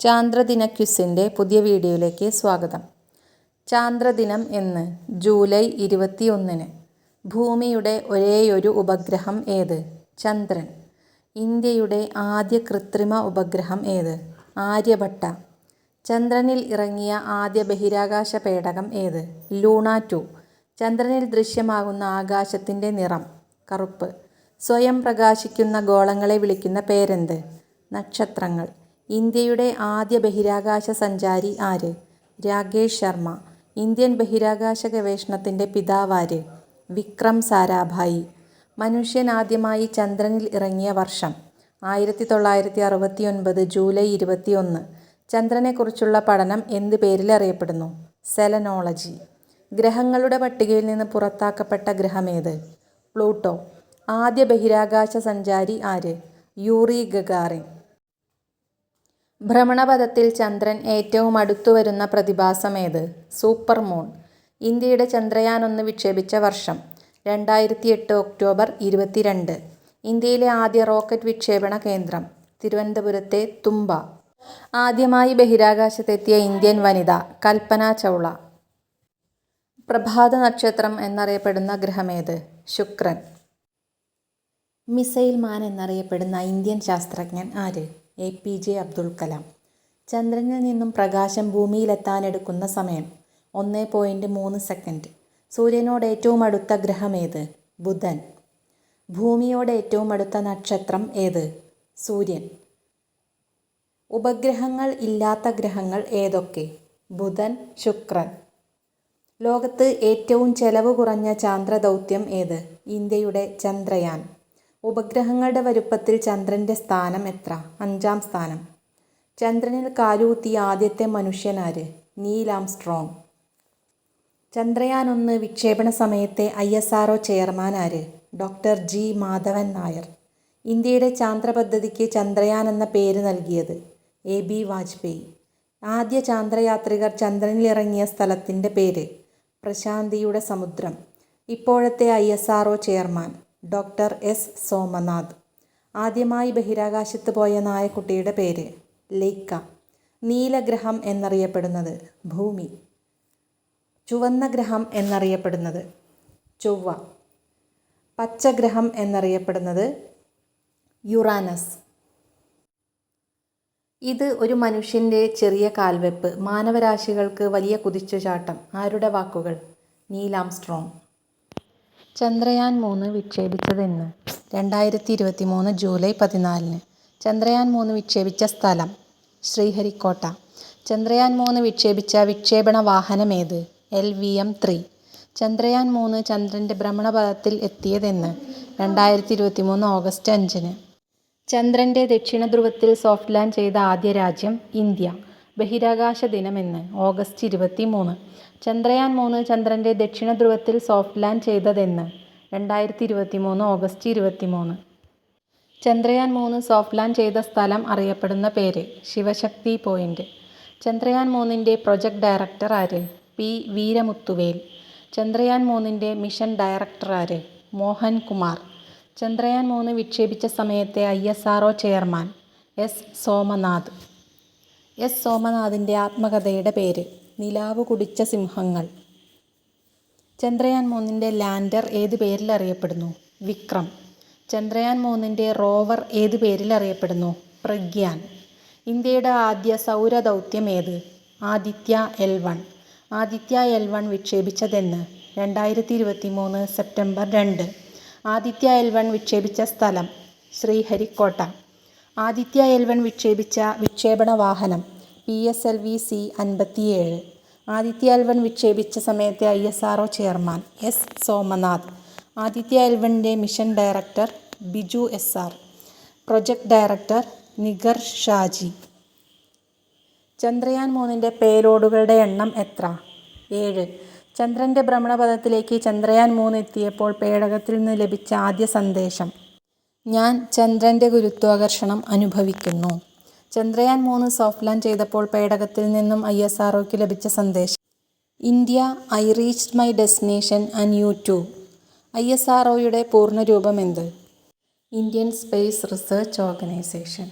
ചാന്ദ്രദിന ക്വിസിന്റെ പുതിയ വീഡിയോയിലേക്ക് സ്വാഗതം. ചാന്ദ്രദിനം എന്ന് ജൂലൈ ഇരുപത്തി ഒന്നിന് ഭൂമിയുടെ ഒരേയൊരു ഉപഗ്രഹം ഏത്? ചന്ദ്രൻ. ഇന്ത്യയുടെ ആദ്യ കൃത്രിമ ഉപഗ്രഹം ഏത്? ആര്യഭട്ട. ചന്ദ്രനിൽ ഇറങ്ങിയ ആദ്യ ബഹിരാകാശ പേടകം ഏത്? Luna two. ചന്ദ്രനിൽ ദൃശ്യമാകുന്ന ആകാശത്തിന്റെ നിറം. കറുപ്പ്. സ്വയം പ്രകാശിക്കുന്ന ഗോളങ്ങളെ വിളിക്കുന്ന പേരെന്ത്? നക്ഷത്രങ്ങൾ. ഇന്ത്യയുടെ ആദ്യ ബഹിരാകാശ സഞ്ചാരി ആര്? രാകേഷ് ശർമ്മ. ഇന്ത്യൻ ബഹിരാകാശ ഗവേഷണത്തിന്റെ പിതാവാര് വിക്രം സാരാഭായി. മനുഷ്യൻ ആദ്യമായി ചന്ദ്രനിൽ ഇറങ്ങിയ വർഷം ആയിരത്തി തൊള്ളായിരത്തി അറുപത്തി ഒൻപത് ജൂലൈ ഇരുപത്തി ഒന്ന് ചന്ദ്രനെക്കുറിച്ചുള്ള പഠനം എന്ത് പേരിൽ അറിയപ്പെടുന്നു? സെലനോളജി. ഗ്രഹങ്ങളുടെ പട്ടികയിൽ നിന്ന് പുറത്താക്കപ്പെട്ട ഗ്രഹമേത് പ്ലൂട്ടോ. ആദ്യ ബഹിരാകാശ സഞ്ചാരി ആര്? Yuri Gagarin. ഭ്രമണപഥത്തിൽ ചന്ദ്രൻ ഏറ്റവും അടുത്തുവരുന്ന പ്രതിഭാസമേത്? Super moon. ഇന്ത്യയുടെ ചന്ദ്രയാൻ ഒന്ന് വിക്ഷേപിച്ച വർഷം രണ്ടായിരത്തി എട്ട് ഒക്ടോബർ ഇരുപത്തിരണ്ട്. ഇന്ത്യയിലെ ആദ്യ റോക്കറ്റ് വിക്ഷേപണ കേന്ദ്രം തിരുവനന്തപുരത്തെ തുമ്പ ആദ്യമായി ബഹിരാകാശത്തെത്തിയ ഇന്ത്യൻ വനിത കൽപ്പന ചൗള. പ്രഭാത നക്ഷത്രം എന്നറിയപ്പെടുന്ന ഗ്രഹമേത്? ശുക്രൻ. മിസൈൽ മാൻ എന്നറിയപ്പെടുന്ന ഇന്ത്യൻ ശാസ്ത്രജ്ഞൻ ആര്? A P J Abdul Kalam. ചന്ദ്രനിൽ നിന്നും പ്രകാശം ഭൂമിയിലെത്താനെടുക്കുന്ന സമയം ഒന്ന് പോയിന്റ് മൂന്ന് സെക്കൻഡ്. സൂര്യനോട് ഏറ്റവും അടുത്ത ഗ്രഹം ഏത്? ബുധൻ. ഭൂമിയോട് ഏറ്റവും അടുത്ത നക്ഷത്രം ഏത്? സൂര്യൻ. ഉപഗ്രഹങ്ങൾ ഇല്ലാത്ത ഗ്രഹങ്ങൾ ഏതൊക്കെ? ബുധൻ ശുക്രൻ. ലോകത്ത് ഏറ്റവും ചെലവ് കുറഞ്ഞ ചാന്ദ്രദൗത്യം ഏത്? ഇന്ത്യയുടെ ചന്ദ്രയാൻ. ഉപഗ്രഹങ്ങളുടെ വലുപ്പത്തിൽ ചന്ദ്രന്റെ സ്ഥാനം എത്ര? അഞ്ചാം സ്ഥാനം. ചന്ദ്രനിൽ കാലൂത്തിയ ആദ്യത്തെ മനുഷ്യനാര് നീലാം സ്ട്രോങ് ചന്ദ്രയാൻ ഒന്ന് വിക്ഷേപണ സമയത്തെ I S R O chairman ആര്? Doctor G Madhavan Nair. ഇന്ത്യയുടെ ചാന്ദ്ര പദ്ധതിക്ക് ചന്ദ്രയാൻ എന്ന പേര് നൽകിയത് എ ബി വാജ്പേയി. ആദ്യ ചാന്ദ്രയാത്രികർ ചന്ദ്രനിലിറങ്ങിയ സ്ഥലത്തിന്റെ പേര് പ്രശാന്തിയുടെ സമുദ്രം. ഇപ്പോഴത്തെ I S R O chairman. Doctor S Somanath. ആദ്യമായി ബഹിരാകാശത്ത് പോയ നായക്കുട്ടിയുടെ പേര് ലൈക്ക നീലഗ്രഹം എന്നറിയപ്പെടുന്നത് ഭൂമി. ചുവന്ന ഗ്രഹം എന്നറിയപ്പെടുന്നത് ചൊവ്വ. പച്ചഗ്രഹം എന്നറിയപ്പെടുന്നത് യുറാനസ്. ഇത് ഒരു മനുഷ്യന്റെ ചെറിയ കാൽവെപ്പ്. മാനവരാശികൾക്ക് വലിയ കുതിച്ചുചാട്ടം. ആരുടെ വാക്കുകൾ? Neil Armstrong. ചന്ദ്രയാൻ മൂന്ന് വിക്ഷേപിച്ചതെന്ന്. രണ്ടായിരത്തി ഇരുപത്തി മൂന്ന് ജൂലൈ പതിനാലിന് ചന്ദ്രയാൻ മൂന്ന് വിക്ഷേപിച്ച സ്ഥലം ശ്രീഹരിക്കോട്ട. ചന്ദ്രയാൻ മൂന്ന് വിക്ഷേപിച്ച വിക്ഷേപണ വാഹനമേത് L V M three. Chandrayaan മൂന്ന് ചന്ദ്രന്റെ ഭ്രമണപഥത്തിൽ എത്തിയതെന്ന് രണ്ടായിരത്തി ഇരുപത്തി മൂന്ന് ഓഗസ്റ്റ് അഞ്ചിന്. ചന്ദ്രന്റെ ദക്ഷിണ ധ്രുവത്തിൽ സോഫ്റ്റ് ലാൻഡ് ചെയ്ത ആദ്യ രാജ്യം ഇന്ത്യ. ബഹിരാകാശ ദിനമെന്ന് ഓഗസ്റ്റ് ഇരുപത്തി മൂന്ന് ചന്ദ്രയാൻ മൂന്ന് ചന്ദ്രന്റെ ദക്ഷിണ ധ്രുവത്തിൽ സോഫ്റ്റ് ലാൻഡ് ചെയ്തതെന്ന് രണ്ടായിരത്തി ഇരുപത്തി മൂന്ന് ഓഗസ്റ്റ് ഇരുപത്തി മൂന്ന് ചന്ദ്രയാൻ മൂന്ന് സോഫ്റ്റ് ലാൻഡ് ചെയ്ത സ്ഥലം അറിയപ്പെടുന്ന പേര് ശിവശക്തി പോയിന്റ് ചന്ദ്രയാൻ മൂന്നിന്റെ പ്രൊജക്ട് ഡയറക്ടർ ആര്? പി വീരമുത്തുവേൽ. ചന്ദ്രയാൻ മൂന്നിന്റെ മിഷൻ ഡയറക്ടർ ആര്? മോഹൻ കുമാർ. ചന്ദ്രയാൻ മൂന്ന് വിക്ഷേപിച്ച സമയത്തെ I S R chairman S Somanath. S. സോമനാഥിന്റെ ആത്മകഥയുടെ പേര് നിലാവ് കുടിച്ച സിംഹങ്ങൾ ചന്ദ്രയാൻ മൂന്നിന്റെ ലാൻഡർ ഏത് പേരിൽ അറിയപ്പെടുന്നു? വിക്രം. ചന്ദ്രയാൻ മൂന്നിന്റെ റോവർ ഏത് പേരിൽ അറിയപ്പെടുന്നു? പ്രഗ്യാൻ. ഇന്ത്യയുടെ ആദ്യ സൗരദൗത്യം ഏത്? Aditya L one. Aditya L one വിക്ഷേപിച്ചതെന്ന് രണ്ടായിരത്തി ഇരുപത്തി മൂന്ന് സെപ്റ്റംബർ രണ്ട്. ആദിത്യ എൽ വൺ വിക്ഷേപിച്ച സ്ഥലം ശ്രീഹരിക്കോട്ട. ആദിത്യ എൽ വൺ വിക്ഷേപിച്ച വിക്ഷേപണ വാഹനം P S L V C അൻപത്തിയേഴ്. ആദിത്യ എൽ വൺ വിക്ഷേപിച്ച സമയത്തെ I S R chairman S Somanath. Aditya L വണ്ണിന്റെ mission director Biju S R. Project director Nigar Shaji. Chandrayaan മൂന്നിന്റെ പേലോഡുകളുടെ എണ്ണം എത്ര? ഏഴ്. ചന്ദ്രന്റെ ഭ്രമണപഥത്തിലേക്ക് ചന്ദ്രയാൻ മൂന്ന് എത്തിയപ്പോൾ പേടകത്തിൽ നിന്ന് ലഭിച്ച ആദ്യ സന്ദേശം ഞാൻ ചന്ദ്രന്റെ ഗുരുത്വാകർഷണം അനുഭവിക്കുന്നു. ചന്ദ്രയാൻ മൂന്ന് സോഫ്റ്റ് ലാൻഡ് ചെയ്തപ്പോൾ പേടകത്തിൽ നിന്നും ഐ എസ് ആർഒക്ക് ലഭിച്ച സന്ദേശം. India I reached my destination and you too. I S ആർഒയുടെ പൂർണരൂപം എന്ത്? Indian space research organisation.